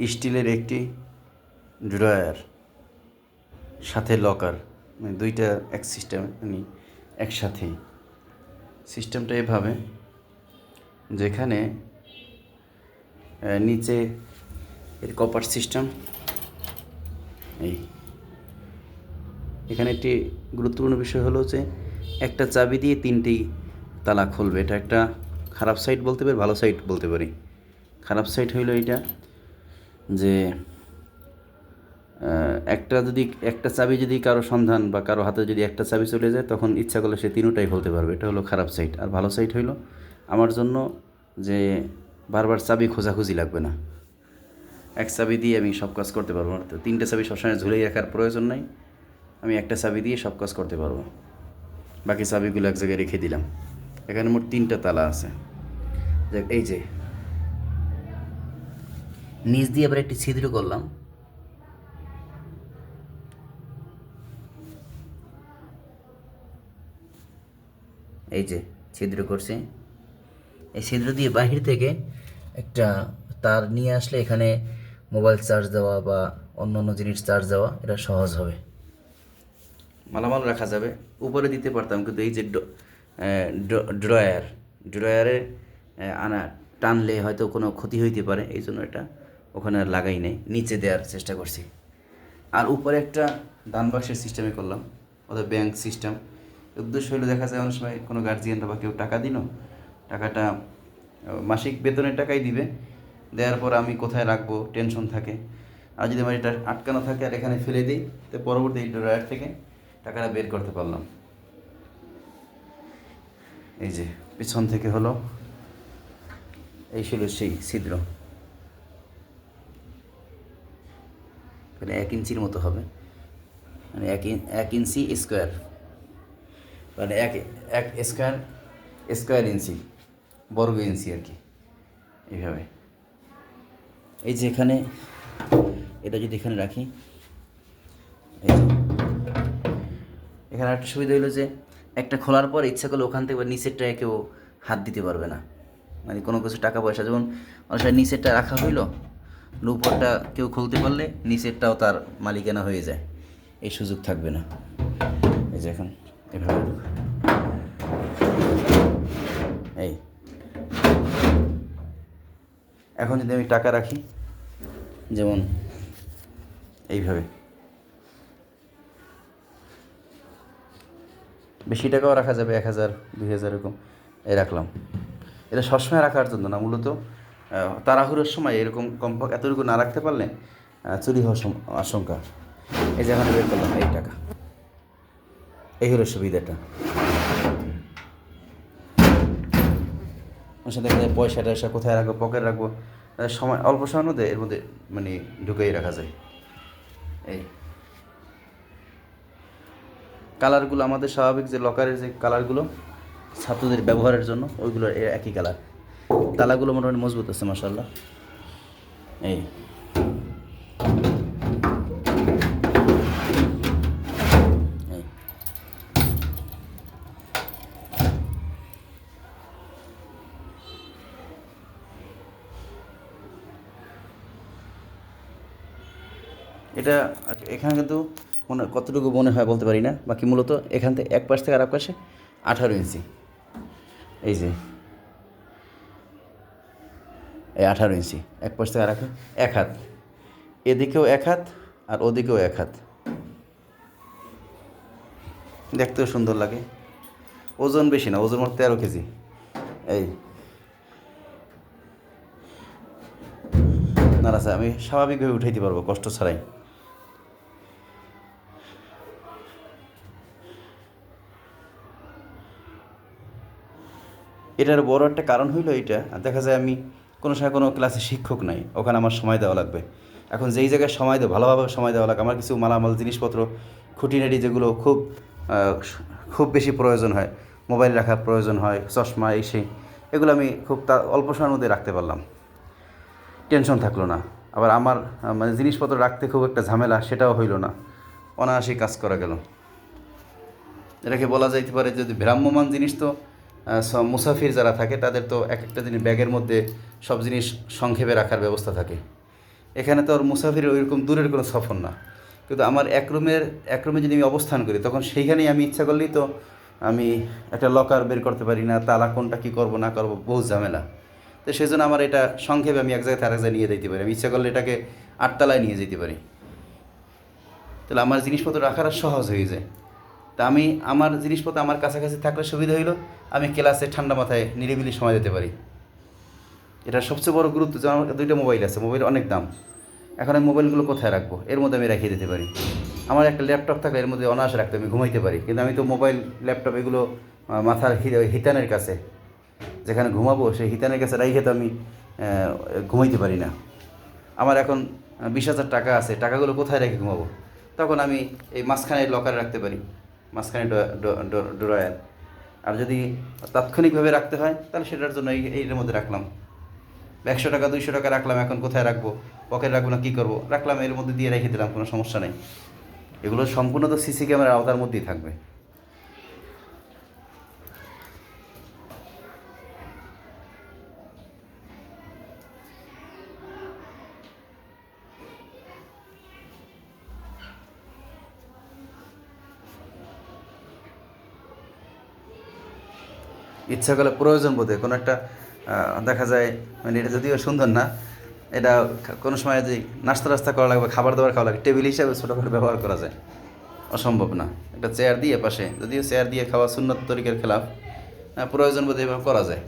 স্টিলের একটি ড্রয়ার, সাথে লকার মানে দুইটা এক সিস্টেম মানে একসাথেই। সিস্টেমটা এভাবে, যেখানে নিচে এর কপার সিস্টেম, এই। এখানে একটি গুরুত্বপূর্ণ বিষয় হলো যে, একটা চাবি দিয়ে তিনটি তালা খুলবে। এটা একটা খারাপ সাইড বলতে পারি, ভালো সাইড বলতে পারি। খারাপ সাইড হইল এটা যে একটা যদি, একটা চাবি যদি কারও সন্ধান বা কারও হাতে যদি একটা চাবি চলে যায়, তখন ইচ্ছা করলে সে তিনোটাই খুলতে পারবে। এটা হলো খারাপ সাইড আর ভালো সাইড হইল আমার জন্য যে, বারবার চাবি খোঁজাখুঁজি লাগবে না। এক চাবি দিয়ে আমি সব কাজ করতে পারব তো তিনটে চাবি সবসময় ঝুলেই রাখার প্রয়োজন নাই। আমি একটা চাবি দিয়ে সব কাজ করতে পারব। বাকি চাবিগুলো এক জায়গায় রেখে দিলাম। এখানে মোট তিনটা তালা আছে। এই যে নিচ দিয়ে আবার একটি ছিদ্র করলাম। এই যে ছিদ্র করছি। এই ছিদ্র দিয়ে বাহির থেকে একটা তার নিয়ে আসলে এখানে মোবাইল চার্জ দেওয়া বা অন্য অন্য জিনিস চার্জ দেওয়া, এটা সহজ হবে। মালামাল রাখা যাবে। উপরে দিতে পারতাম, কিন্তু এই যে ড্রয়ার, ড্রয়ারে আনা, টানলে হয়তো কোনো ক্ষতি হইতে পারে এই জন্য এটা ওখানে আর লাগাই নেই, নিচে দেওয়ার চেষ্টা করছি। আর উপরে একটা দান বাক্সের সিস্টেমে করলাম অর্থাৎ ব্যাংক সিস্টেম উদ্দেশ্য হলো দেখা যায়, অনেক সময় কোনো গার্জিয়ানরা বা কেউ টাকা দিল, টাকাটা মাসিক বেতনের টাকাই দিবে। দেওয়ার পর আমি কোথায় রাখব টেনশন থাকে। আর যদি আমার এটা আটকানো থাকে আর এখানে ফেলে দিই, তো পরবর্তী ড্রয়ার থেকে টাকাটা বের করতে পারলাম। এই যে, পিছন থেকে হলো, এই ছিল সেই ছিদ্র। মানে এক ইঞ্চির মতো হবে। মানে এক এক ইঞ্চি স্কোয়ার। মানে এক এক স্কোয়ার স্কোয়ার ইঞ্চি, বর্গ ইঞ্চি আর কি, এইভাবে। এই যে এখানে, এটা যদি এখানে রাখি এখানে একটা সুবিধা হলো যে, একটা খোলার পর ইচ্ছা করলে ওখান থেকে নিচেরটায় কেউ হাত দিতে পারবে না। মানে কোনো কিছু টাকা পয়সা, যেমন অনেক নিচেরটা রাখা হইল উপরটা কেউ খুলতে পারলে নিচেরটাও তার মালিকানা হয়ে যায়। এই সুযোগ থাকবে না। এই যে এখন এভাবে এই। এখন যদি আমি টাকা রাখি, যেমন এইভাবে। বেশি টাকাও রাখা যাবে এক হাজার, দুই হাজার এরকম। এই রাখলাম। এটা সবসময় রাখার জন্য না, মূলত তাড়াহুড়োর সময় এরকম কম এতটুকু না রাখতে পারলে চুরি হওয়ার আশঙ্কা। এই যে এখানে বের করলাম, এই টাকা। এই হলো সুবিধাটা। সাথে পয়সা টয়সা কোথায় রাখব, পকেট রাখব? সময়, অল্প সময়ের মধ্যে এর মধ্যে মানে ঢুকেই রাখা যায়। এই। কালারগুলো আমাদের স্বাভাবিক যে লকারের যে কালারগুলো, ছাত্রদের ব্যবহারের জন্য, ওইগুলো একই কালার। তালাগুলো মোটামুটি মজবুত আছে মাসাল্লাহ এই। এটা এখানে কিন্তু মনে কতটুকু মনে হয় বলতে পারি না, বাকি মূলত এখান থেকে এক পাশ থেকে আর এক পাশে আঠারো ইঞ্চি। এই যে। এই আঠারো ইঞ্চি। এক পাশ থেকে আর এক হাত। এদিকেও এক হাত আর ওদিকেও এক হাত। দেখতেও সুন্দর লাগে। ওজন বেশি না, ওজন মোট তেরো কেজি। এই। না স্যার, আমি স্বাভাবিকভাবে উঠাইতে পারব, কষ্ট ছাড়াই। এটার বড় একটা কারণ হইল এইটা দেখা যায় আমি কোনো সময় কোনো ক্লাসে শিক্ষক নাই, ওখানে আমার সময় দেওয়া লাগবে। এখন যেই জায়গায় সময় দেওয়া ভালোভাবে সময় দেওয়া লাগে আমার কিছু মালামাল, জিনিসপত্র, খুঁটিনাটি যেগুলো খুব খুব বেশি প্রয়োজন হয়, মোবাইল রাখার প্রয়োজন হয়, চশমা, এই সেই, এগুলো আমি খুব তা, অল্প সময়ের মধ্যে রাখতে পারলাম। টেনশন থাকল না। আবার আমার মানে জিনিসপত্র রাখতে খুব একটা ঝামেলা, সেটাও হইল না। অনায়াসে কাজ করা গেল। এটাকে বলা যাইতে পারে যদি ভ্রাম্যমান জিনিস তো মুসাফির যারা থাকে, তাদের তো এক একটা জিনিস ব্যাগের মধ্যে সব জিনিস সংক্ষেপে রাখার ব্যবস্থা থাকে। এখানে তো আর মুসাফিরের ওইরকম দূরের কোনো সফর না। কিন্তু আমার এক রুমের, এক রুমে যদি আমি অবস্থান করি, তখন সেইখানেই আমি ইচ্ছা করলেই তো আমি একটা লকার বের করতে পারি না, তালা কোনটা কী করব, না করব বহু ঝামেলা। তো সেই জন্য আমার এটা সংক্ষেপে আমি এক জায়গায় আরেক জায়গায় নিয়ে যেতে পারি। আমি ইচ্ছা করলে এটাকে আটতলায় নিয়ে যেতে পারি। তাহলে আমার জিনিসপত্র রাখার সহজ হয়ে যায়। তা আমি আমার জিনিসপত্র আমার কাছাকাছি থাকলে সুবিধা হইল, আমি ক্লাসে ঠান্ডা মাথায় নিরিবিলি সময় দিতে পারি। এটা সবচেয়ে বড় গুরুত্ব যে আমার দুইটা মোবাইল আছে, মোবাইল অনেক দাম। এখন আমি মোবাইলগুলো কোথায় রাখব? এর মধ্যে আমি রাখিয়ে দিতে পারি। আমার একটা ল্যাপটপ থাকলে এর মধ্যে অনায়াসে রাখতে আমি ঘুমাইতে পারি। কিন্তু আমি তো মোবাইল, ল্যাপটপ এগুলো মাথার হিতানের কাছে, যেখানে ঘুমাবো সেই হিতানের কাছে রাইখে তো আমি ঘুমাইতে পারি না। আমার এখন বিশ হাজার টাকা আছে, টাকাগুলো কোথায় রেখে ঘুমাবো? তখন আমি এই মাঝখানে লকারে রাখতে পারি। মাঝখানে ড্রয়ার আর যদি তাৎক্ষণিকভাবে রাখতে হয়, তাহলে সেটার জন্য এই, এইটার মধ্যে রাখলাম। একশো টাকা, দুইশো টাকা রাখলাম, এখন কোথায় রাখব? পকেট রাখব না, কী করব? রাখলাম, এর মধ্যে দিয়ে রেখে দিলাম, কোনো সমস্যা নেই। এগুলো সম্পূর্ণ তো সিসি ক্যামেরার আওতার মধ্যেই থাকবে। ইচ্ছা করলে প্রয়োজন বোধে। কোনো একটা দেখা যায় মানে এটা যদিও সুন্দর না, এটা কোনো সময় যদি নাস্তা রাস্তা করা লাগবে, খাবার দাবার খাওয়া লাগবে, টেবিল হিসাবে ছোটো খাটো ব্যবহার করা যায়। অসম্ভব না। একটা চেয়ার দিয়ে পাশে, যদিও চেয়ার দিয়ে খাওয়া সুন্নত তরিকের খেলাফ প্রয়োজন বোধে এভাবে করা যায়।